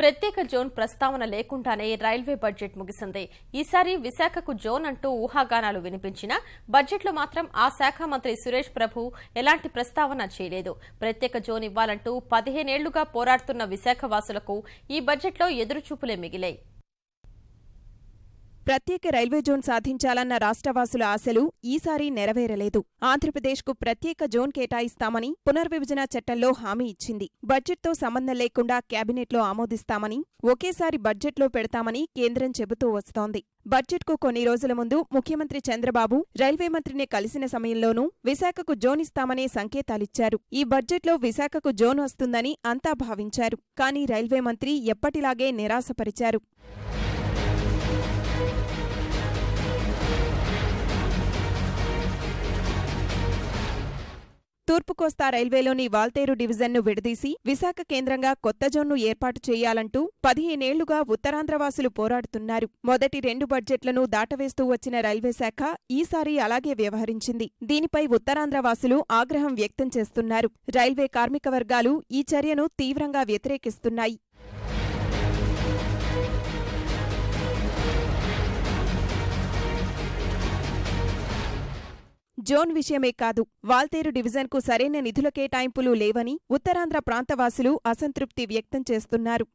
ప్రత్యేక జోన్ ప్రస్తావన లేకుండానే రైల్వే బడ్జెట్ ముగిసింది. ఈసారి విశాఖకు జోన్ అంటూ ఊహాగానాలు వినిపించినా బడ్జెట్లో మాత్రం ఆ శాఖ మంత్రి సురేష్ ప్రభు ఎలాంటి ప్రస్తావన చేయలేదు. ప్రత్యేక జోన్ ఇవ్వాలంటూ పదిహేనేళ్ళుగా పోరాడుతున్న విశాఖ వాసులకు ఈ బడ్జెట్లో ఎదురుచూపులే మిగిలాయి. ప్రత్యేక రైల్వే జోన్ సాధించాలన్న రాష్ట్రవాసుల ఆశలు ఈసారి నెరవేరలేదు. ఆంధ్రప్రదేశ్కు ప్రత్యేక జోన్ కేటాయిస్తామని పునర్విభజన చట్టంలో హామీ ఇచ్చింది. బడ్జెట్తో సంబంధం లేకుండా కేబినెట్లో ఆమోదిస్తామని ఒకేసారి బడ్జెట్లో పెడతామని కేంద్రం చెబుతూ వస్తోంది. బడ్జెట్కు కొన్ని రోజుల ముందు ముఖ్యమంత్రి చంద్రబాబు రైల్వే మంత్రిని కలిసిన సమయంలోనూ విశాఖకు జోన్ ఇస్తామనే సంకేతాలిచ్చారు. ఈ బడ్జెట్లో విశాఖకు జోన్ వస్తుందని అంతా భావించారు. కానీ రైల్వే మంత్రి ఎప్పటిలాగే నిరాశపరిచారు. తూర్పు కోస్తా రైల్వేలోని వాల్తేరు డివిజన్ను విడదీసి విశాఖ కేంద్రంగా కొత్త జోన్ను ఏర్పాటు చేయాలంటూ పదిహేనేళ్ళుగా ఉత్తరాంధ్రవాసులు పోరాడుతున్నారు. మొదటి రెండు బడ్జెట్లను దాటవేస్తూ వచ్చిన రైల్వే శాఖ ఈసారి అలాగే వ్యవహరించింది. దీనిపై ఉత్తరాంధ్రవాసులు ఆగ్రహం వ్యక్తం చేస్తున్నారు. రైల్వే కార్మిక వర్గాలు ఈ చర్యను తీవ్రంగా వ్యతిరేకిస్తున్నాయి. జోన్ విషయమే కాదు. వాల్తేరు డివిజన్కు సరైన నిధుల కేటాయింపులు లేవని ఉత్తరాంధ్ర ప్రాంతవాసులు అసంతృప్తి వ్యక్తం చేస్తున్నారు.